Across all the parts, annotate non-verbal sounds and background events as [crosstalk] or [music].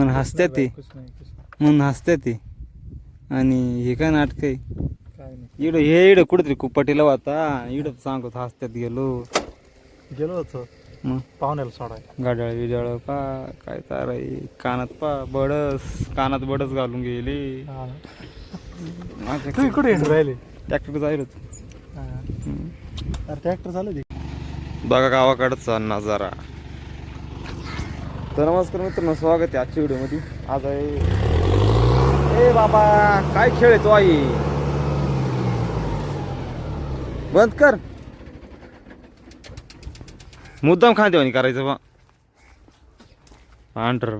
म्हणून हसत्या ते. म्हणून हसत्या ते. आणि हे काय नाटक आहे? काय नाही. इकडं हे इकडं कुठेतरी कुपाटीला होता इकडं सांगत हसत्यात गेलो. गेलो होतो. मग? पाहुण्याला सोडायला. गाड्याळ बिजाळ पा काय तार आहे? कानात पा बडस. कानात बडस घालून गेले. हा. माझ्या कुठे येऊन राहिले. ट्रॅक्टर जाईल होतं. हा. अरे ट्रॅक्टर चालू दे बघा गावाकडचा नजारा. तर नमस्कार मित्रांनो स्वागत आहे आजच्या व्हिडिओमध्ये. आज आहे ए बाबा काय खेळ आहे तो आई? बंद कर. मुद्दाम खांदेवानी करायचं बा. पांढर.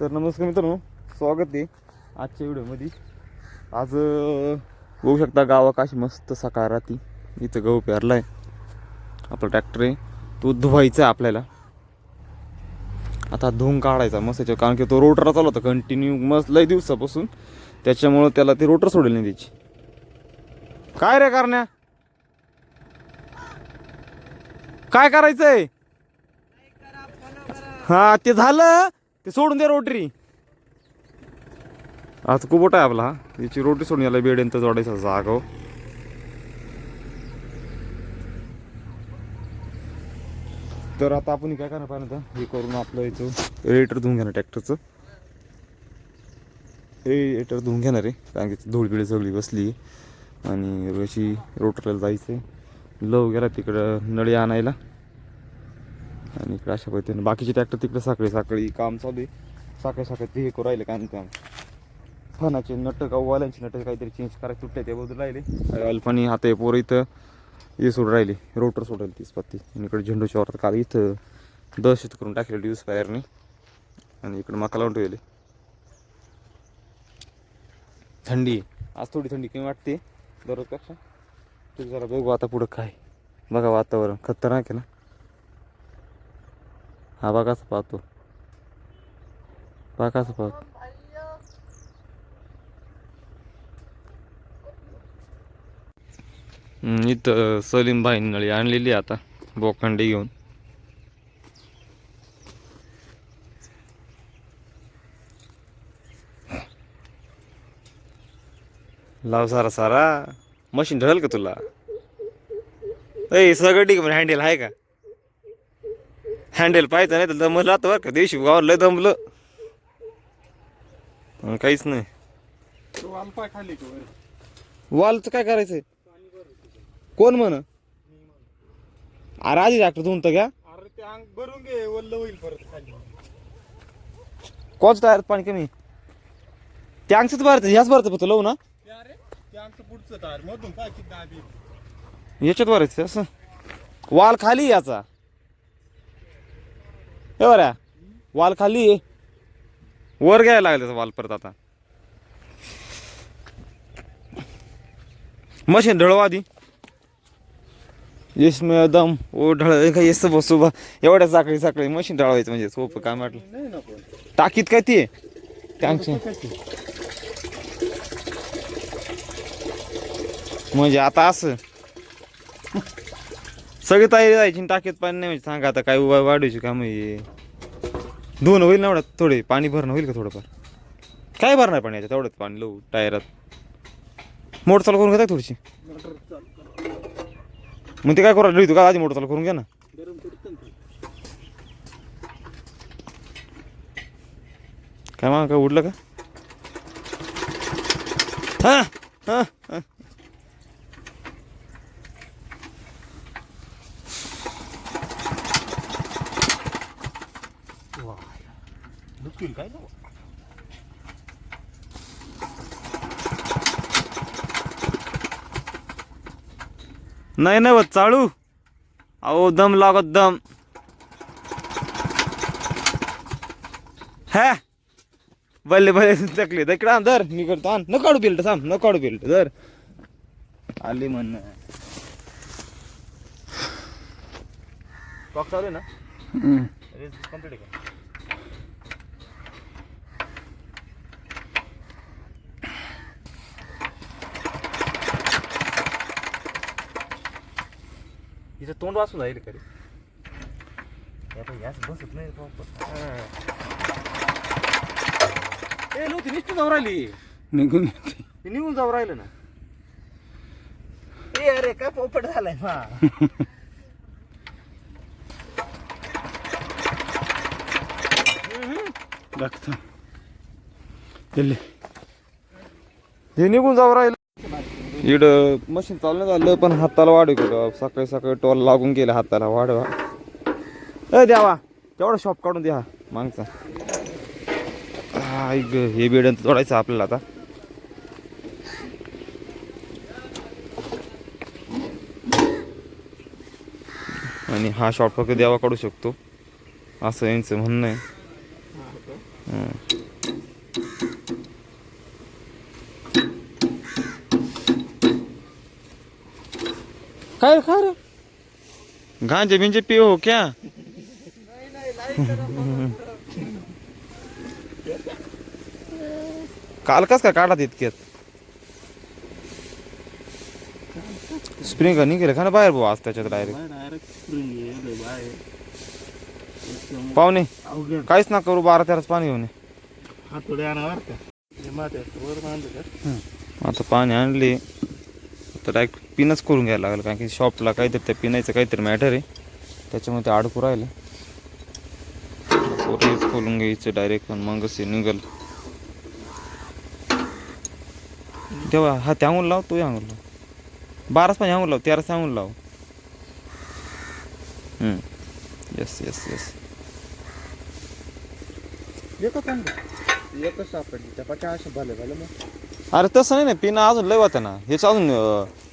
तर नमस्कार मित्रांनो स्वागत आहे आजच्या व्हिडिओमध्ये. आज बघू शकता गावा काशी मस्त सकाळ राहती. इथं गहू पेरलाय. आपला ट्रॅक्टर आहे. तो धुवायचा आहे आपल्याला. आता धुवून काढायचा मस्त याच्यावर कारण की तो रोटर चालू होता कंटिन्यू मस्त लय दिवसापासून. त्याच्यामुळं त्याला ते रोटर सोडेल नाही त्याची. काय रे करण्या? काय करायचंय? हा ते झालं. ते सोडून दे रोटरी आज कुबोट आहे आपला. याची रोटी सोडून याला बेड्यांत जोडायचा जागा हो. तर आता आपण काय करणार पाहिजे आता हे करून आपलं याचं रेटर धुवून घेणार ट्रॅक्टरचं हे रेटर धुवून घेणार आहे कारण की धुळबिळी सगळी बसली आणि अशी रोटरला जायचं आहे लव गेला तिकडं नळी आणायला. आणि इकडं अशा पद्धतीने. बाकीचे ट्रॅक्टर तिकडे साखळी साखळी काम चालू आहे. साखळी साखळी ते हे करू राहिले काय काम. फणाचे नट वाल्यांचे नट काहीतरी चेंज करायचं तुटले ते बदल राहिले. अल्फानी आता हे पोरं इथं. हे सोड राहिले. रोटर सोडायला तीस पत्ती आणि इकडे झेंडूच्या वरात काल इथं दहशत करून टाकले ड्यूस फायरने आणि इकडे मका लावून ठेवले. थंडी आज थोडी थंडी कमी वाटते. दररोजपेक्षा तू जरा बघू आता पुढं काय. बघा वातावरण. खतरनाक आहे ना? हा बघा असं पाहतो. बघाच असं पाहतो. इथं सलीम भाई नळी आणलेली आता बोखंडी घेऊन. लाव सारा सारा. मशीन ढळल का तुला? ए सगळं ठीक म्हणजे हँडल आहे का? हँडल पाहायचं नाही तर दमलं आता बरं का दिवशी गावाला लय दमलं. काहीच नाही. वॉलचं काय करायचंय? कोण म्हण? अरे आधी डॉक्टर तर घ्या. अरे ते अंग भरून घे वल्ल होईल परत खाली. कोच टायर पाणी कमी? ते अंगच भरतं ह्याच भरतं फक्त लव ना. ते अरे ते पुढचं तार मधून काय किती दाबी याच्यात भरायचं असं. वाल खाली याचा. हे बऱ्या वाल खाली आहे. वर घ्यायला लागला वाल परत आता. मशीन ढळवा आधी. येस मी दम ओ ढळ काय येस बसू बा एवढ्या साखळी साखळी मशीन ढळवायचं म्हणजे सोपं काय म्हटलं टाकीत काय ते? टँकचे म्हणजे आता असं. सगळी तयारी जायची टाकीत पाणी नाही म्हणजे सांगा आता काय उभा वाढवायची काम आहे धुवून होईल ना एवढ्यात थोडे पाणी भरणं होईल का थोडंफार? काय भरणार पाणी याच्यात? तेवढ्यात पाणी लवू टायरात. मोटर चालू करून घेता थोडीशी? मोटर चालू. कर. मग ते काय करा तू का आधी मोठं चालू करून घ्या ना काय मग काय उडलं का हा हा हा. वा. काय नाही नाही होत चालू. अहो दम लागत दम. हा. बल्ले बल्ले चकले इकडं आण धर. मी करतो आण. न काढू बिल्ट थांब. न काढू बिल्ट धर. आली म्हण. टॉक चालू आहे ना? कंप्लीट आहे का? हिचं तोंड वाचून जाईल का रे? बसत नाही ए नव्हती निष्ठून जाऊ राहिली. निघून ती निघून जाऊ राहिलं ना. ए अरे काय पोपट झालाय मा? बघतो दिल्ली हे निघून जाऊ राहिलं. इकडं मशीन चालू नाही झालं पण हाताला वाढव कुठं सकाळी सकाळी टॉल लागून गेलं हाताला वाढवा ए द्यावा तेवढा शॉप काढून द्या मागचा. हा हे बेडन तोडायचं आपल्याला आता. आणि हा शॉट फक्त देवा काढू शकतो. असं यांचं म्हणणं आहे. काय काय रे? गांजे बिंजे पिओ हो क्या? काल कस काय काढा इतक्यात? स्प्रिंग नाही गेले का ना बाहेर भाऊ आज त्याच्यात डायरेक्ट पाहुणे काहीच ना करू बारा तेराच पाणी घेऊन का. हे का? आता पाणी आणले. तर डायरेक्ट पिनच करून घ्यायला लागलं कारण की शॉपला काहीतरी त्या पिण्याचं काहीतरी मॅटर आहे. त्याच्यामुळे ते अडकू राहिलं. पोरच खोलून घ्यायचं डायरेक्ट पण मगच हे निघल. तेव्हा हा त्या लाव तो अंगून लाव. बाराच पण अंगून लाव तेराच अंगून लाव. येस येस येस एकच एकच सापडली. त्या पाच्या अशा भले भले मग. अरे तसं नाही ना पिना अजून लय होत्या ना ह्याचं अजून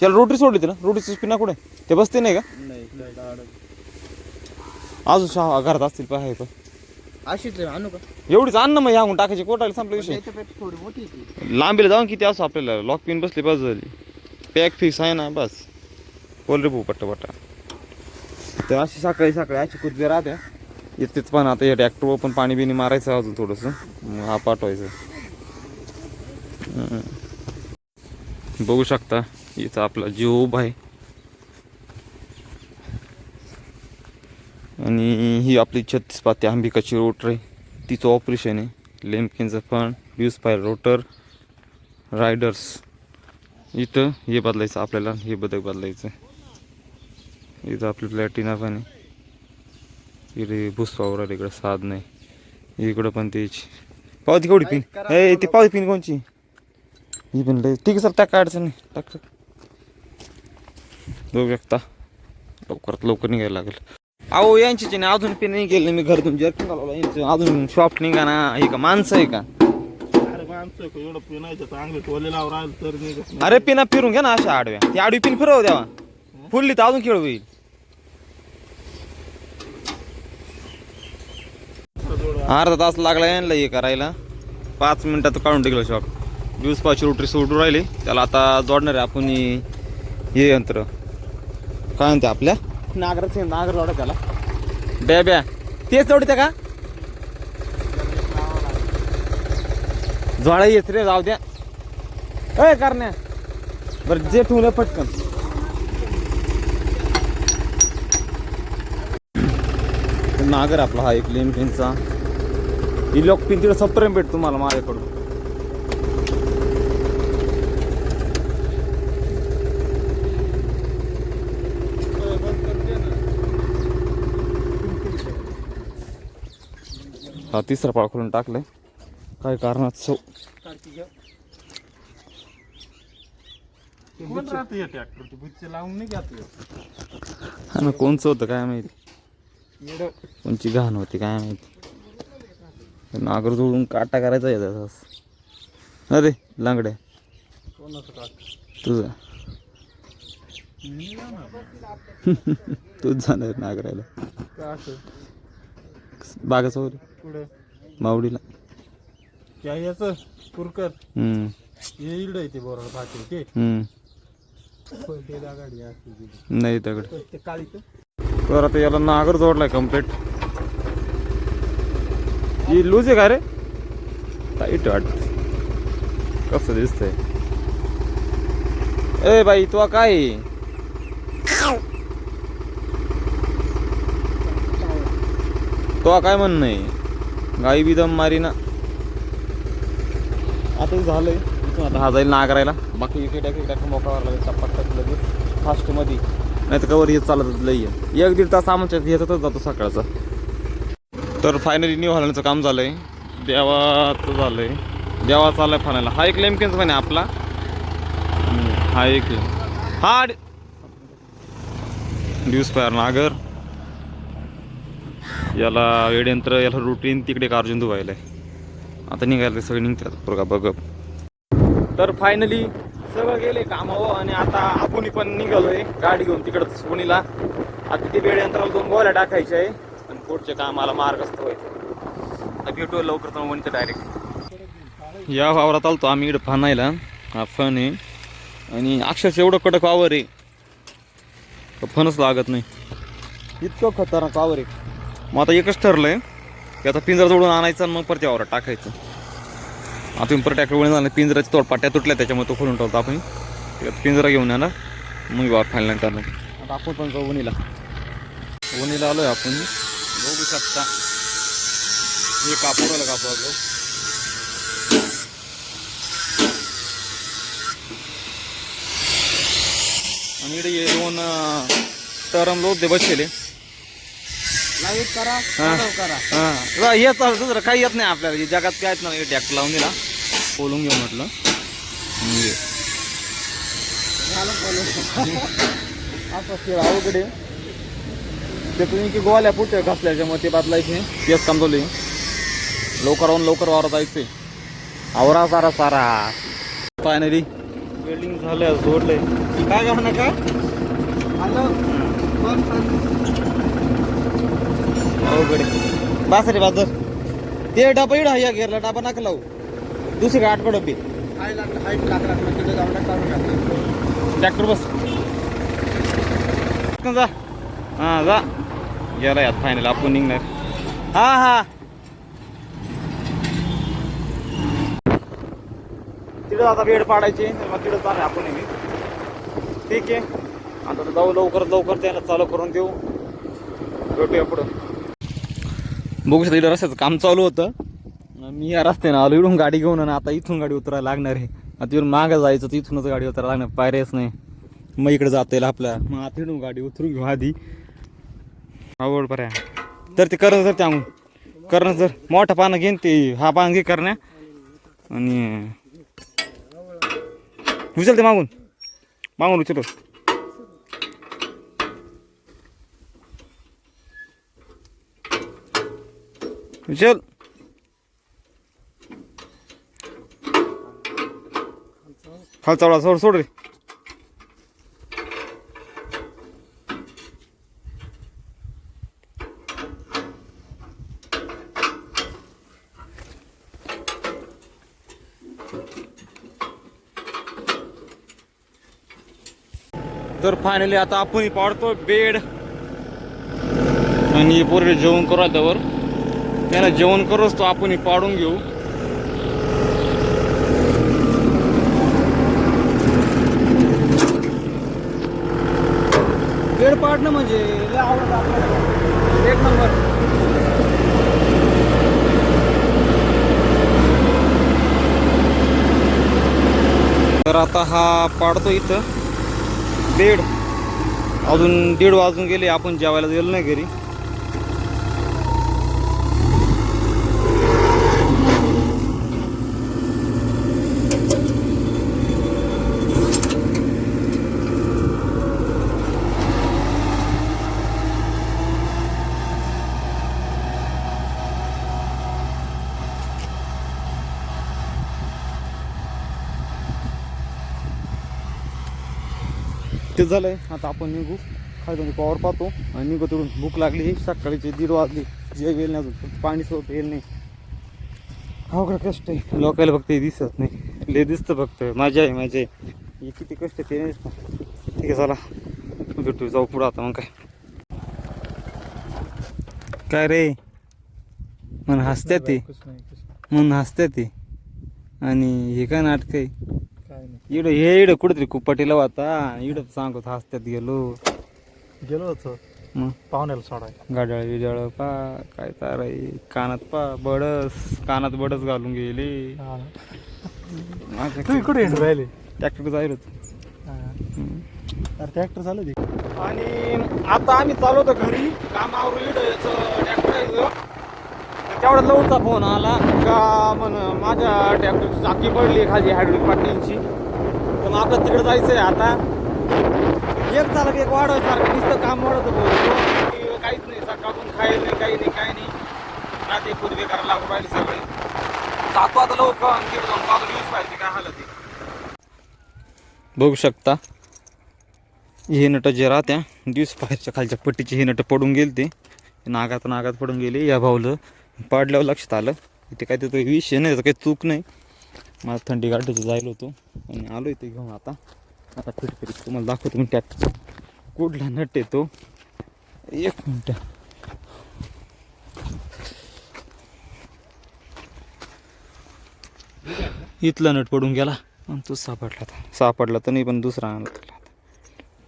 त्याला रोटरी सोडली होती ना रोटरीची पिना कुठे? ते बसते नाही का? अजून शहा घरात असतील पाहाय पण. अशीच आहे आणू का? एवढीच आण ना मग ह्या टाकायची कोटायला संपला विषय. लांबीला जाऊन किती असं आपल्याला लॉक पिन बसली बस झाली. पॅक फिक्स आहे ना बस. बोल रे भाऊ पट्टा पट्टा तर अशी सकाळी सकाळी अशी कुदबे राहत्या येतेच पण आता या ट्रॅक्टरवर पण पाणी बिणी मारायचं अजून थोडंसं. हा पाठवायचं. बघू शकता इथं आपला जीव उभा आहे. आणि ही आपली छत्तीस पाती अंबिकाची रोटर आहे. तिचं ऑपरेशन आहे. लेमकिनचं पण ड्यूस फायर रोटर रायडर्स इथं हे बदलायचं आपल्याला हे बदक बदलायचं इथं आपली प्लॅटिना पण आहे. इकडे भुसपावर इकडं साध नाही इकडं पण तेच. पावती केवढी पिन ए ती पावती पिन कोणची? ही पण लय ठीक आहे सर टाका अडचण नाही. टाक बघू शकता लवकरात लवकर निघायला लागेल. अहो यांची नाही अजून पिन नाही गेले मी घालवलं यांचं अजून शॉप निघा ना. हे का माणसं आहे का. अरे पिना फिरून घ्या ना अशा आडव्या. ती आडवी पिन फिरव द्यावा फुलली तर अजून खेळ होईल. अर्धा तास लागला यांना हे करायला. पाच मिनिटात काढून टिकलं शॉप दिवस पाचशे रोटरी सोडून राहिली. त्याला आता जोडणार आहे आपण हे यंत्र. काय म्हणते आपल्या? नागराचं नागर जोडा त्याला. ब्या ब्या. तेच जोडते का? जोडा येत रे जाऊ द्या. अय करण्या. बरं जे ठेवलं पटकन. नागर आपला हा एक लेन पिनचा ही लोक पिन तिकडे सप्रेम भेट तुम्हाला माझ्याकडून. हा तिसरा पाळ खोलून टाकलाय. काय कारणात सो हा ना कोणचं होतं काय माहिती? कोणची घाण होती काय माहिती? नागर जोडून काटा करायचा त्याचा अरे लांगड्या. तुझा. [laughs] तूच जाणार नागरायला बागाचा वगैरे कुठं मावडीला क्या याचं कुरकर. हम्म, हे इल्ड आहे ते ते. हम्म. ते गाडी असते नाही दगड. ते काळीचं तर. आता याला नागर जोडलाय कंप्लीट ही लूज आहे का रे? टाईट वाटत कसं दिसतंय? ए बाई तू काय आहे? तो काय म्हणणं आहे गाई बी दम मारी ना आता हे झालंय. आता हा जाईल नागरायला. बाकी इकडे टाक इकडे टाक मोकळा लागेल टप्पा टाक लगेच फास्टमध्ये. नाही तर कवर येत चालत लई. आहे. एक दीड तास आमच्या ह्याच्यातच जातो सकाळचा. तर फायनली न्यू हॉलंडचं काम झालंय. देवाचं झालंय. देवा चाललाय फानायला हा एक पण आहे आपला. हा एक. आहे. हा ड्यूस फायर नागर. याला वेडयंत्र याला रुटीन तिकडे एक अर्जुन धुवायला आहे. आता निघायला ते सगळे निघतात बघा बघ तर फायनली सगळं गेले कामावर आणि आता आपण पण निघालोय गाडी घेऊन तिकडं सुनीला. आता ते वेडयंत्राला दोन गोळ्या टाकायच्या आहे आणि पुढच्या कामाला मार्गस्थ व्हायचं आता भेटू लवकर तर म्हणते डायरेक्ट या वावरात आलतो आम्ही इकडे फानायला हा फन आहे. आणि अक्षरशः एवढं कडक वावर आहे. का फणच लागत नाही. इतकं खतरनाक वावर आहे. मग आता एकच ठरलंय की आता पिंजरा जोडून आणायचा आणि मग परत यावर टाकायचं. आता परत टाकलं वळून झालं पिंजराची तोड पाट्या तुटल्या त्याच्यामुळे तो खोलून ठेवतो आपण. त्यात पिंजरा घेऊन येणार. मग बाबा फायनल करणार. आता आपण पण जाऊ उनीला उनीला आलोय आपण. बघू शकता. हे कापूर आलं कापूर आलं आणि इकडे येऊन दोन टरम लोक दे बसलेले. लाइट करा हा. करा. हा. चालू दुसरं काही येत नाही आपल्याला. जगात काय येत नाही. ट्रॅक्टर लावून दिला. बोलून घेऊ म्हटलं. असं खेळ अवघड. आहे ते तुम्ही की गोवाल्या पुढच्या घासल्याच्या मग ते बदलायचे. तेच आहे. लवकर आऊन लवकर वावरात जायचंय. आवरा सारा सारा. फायनली बिल्डिंग झालं जोडलंय. काय करणार काय आलं. अवघड बास रे बाजर ते डबा इड हा गेरला डबा नका लावू. दुसरी आठ डबे बी. तिथे ट्रॅक्टर बस. जा. हा जा. गेला यात फायनल आपण निघणार. हा हा. तिथं आता वेळ पाडायची मग तिथं चालेल आपण नेहमी ठीक आहे. आता जाऊ लवकर लवकर त्याला चालू करून देऊ. भेटूया पुढं. बघू शकता इथं रस्त्याचं काम चालू होतं. मी या रस्त्यानं आलो इकडून गाडी घेऊन आणि आता इथून गाडी उतरायला लागणार आहे. आता इथून मागं जायचं तर इथूनच गाडी उतरायला लागणार पायऱ्याच नाही. मग इकडे जाता येईल आपल्या मग आता इकडून गाडी उतरून घेऊ आधी. आवड पर्या तर ते करणं जर त्याहून करणं जर मोठा पानं घेईन ते हा पान घे करण्या. आणि उचल ते मागून. मागून उचल. उचल खालचा सोड सोड रे. तर फायनली आता आपण पाडतो बेड. आणि पोरे जेवण करू त्यावर त्याला जेवण करूच तो आपण पाडून घेऊ. बेड पाडणं म्हणजे लय आवडत आपल्याला. एक नंबर. तर आता हा पाडतो इथं. बेड अजून दीड वाजून गेले आपण जेवायला गेलो नाही घरी. ते झालंय. आता आपण निघू. खाली पॉवर पाहतो. आणि निघू तिकडून. भूक लागली. सकाळीचे दीड वाजली. जे गेल नाही अजून. पाणी सोबत येईल नाही. अवघड कष्ट आहे. लोकायला फक्त हे दिसत नाही. ले दिसतं फक्त. मजा आहे मजा आहे हे किती कष्ट आहे ते नाही. दिसतं. ठीक आहे चला. भेटू. जाऊ पुढं आता मग काय. काय रे? म्हणून हसत्या ते. म्हणून हसत्या ते. आणि हे काय नाटक आहे? इकडं हे इकडं कुठेतरी कुपाटीला होता इकडं सांगत हसत्यात गेलो. गेलो होतो. मग? पाहुण्याला सोडायला. गाड्याळ बिजाळ पा काय तार कानात पा बडस. कानात बडस घालून गेले. तुम्ही कुठे येऊन राहिले. ट्रॅक्टर जाईल होत. अरे ट्रॅक्टर चालू दे. आणि आता आम्ही चालवतो घरी. कामावर ट्रॅक्टर तेवढा लवचा फोन आला. का म्हण माझ्या ट्रॅक्टरची चाकी पडली खाली हायड्रोलिक पाटींची तर मग आपलं तिकडे जायचं आहे आता. एक चालक एक वाढव सारखं नुसतं काम वाढत काहीच नाही सकाळून खायला नाही काही नाही काही नाही. ना ते पूर्वी करायला लागू राहिले सगळे. जातो आता लवकर आणि जाऊन पाहतो न्यूज पाहिजे काय हालत आहे. बघू शकता. हे नटं जे राहत्या दिवस बाहेरच्या खालच्या पट्टीचे हे नटं पडून गेले ते. नागात नागात पडून गेले या भाऊलं पाडल्यावर लक्षात आलं. इथे काय तिथं विषय नाही त्याचं काही चूक नाही. मला थंडी गाठीचं जायला होतो. आणि आलो इथे घेऊन आता. आता फिट करीत तुम्हाला दाखवतो मी त्यात कुठला नट येतो एक मिनटं. इथला नट पडून गेला आणि तो सापडला आता. सापडला तर नाही पण दुसरा आणला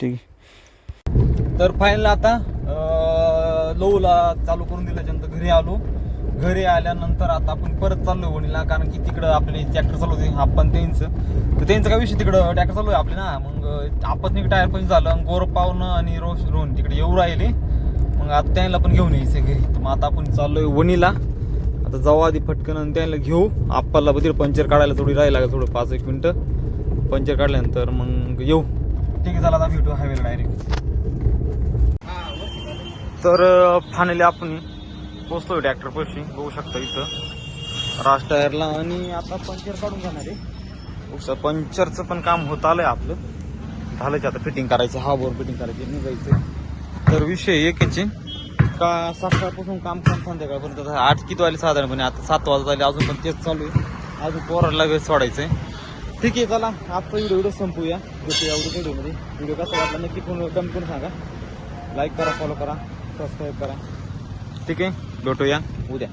ठीक आहे. तर फायनल आता लोला चालू करून दिल्याच्यानंतर घरी आलो. घरी आल्यानंतर आता आपण परत चाललो वणीला कारण की तिकडं आपले ट्रॅक्टर चालू होते आपण त्यांचं. तर त्यांचं काय विषय तिकडं? ट्रॅक्टर चालू आहे आपले ना. मग आपण टायर पण झालं आणि गोर पावनं आणि रोश रोहन तिकडे येऊ राहिले. मग आता त्यांना पण घेऊन यायचं घरी. तर मग आता आपण चाललोय वणीला. आता जाऊ आधी फटकन आणि त्यांना घेऊ. आप्पाला बघतील पंचर काढायला थोडी राहायला लागेल थोडं पाच एक मिनटं. पंचर काढल्यानंतर मग येऊ. ठीक आहे चला आता भेटू हायवेला डायरेक्ट तर फायनली आपण पोचलोय ट्रॅक्टर पशी. बघू शकता इथं. राज टायरला आणि आता पंचर काढून जाणार आहे. पंचरचं पण काम होत आलंय आपलं. झालंच आता फिटिंग करायचं. हा बोर फिटिंग करायची. निघायचं तर विषय एकच आहे का सकाळपासून काम काम संध्याकाळपर्यंत आठ किती वाजले साधारणपणे? आता सात वाजत आले. अजून पण तेच चालू आहे. अजून पोराला वेळ सोडायचंय. ठीक आहे चला. आजचा व्हिडिओ व्हिडिओ संपूया. उद्या व्हिडिओमध्ये व्हिडिओ कसा वाटला नक्की कमी करून सांगा. लाईक करा फॉलो करा. सबस्क्राईब करा. ठीक आहे. भेटूया उद्या.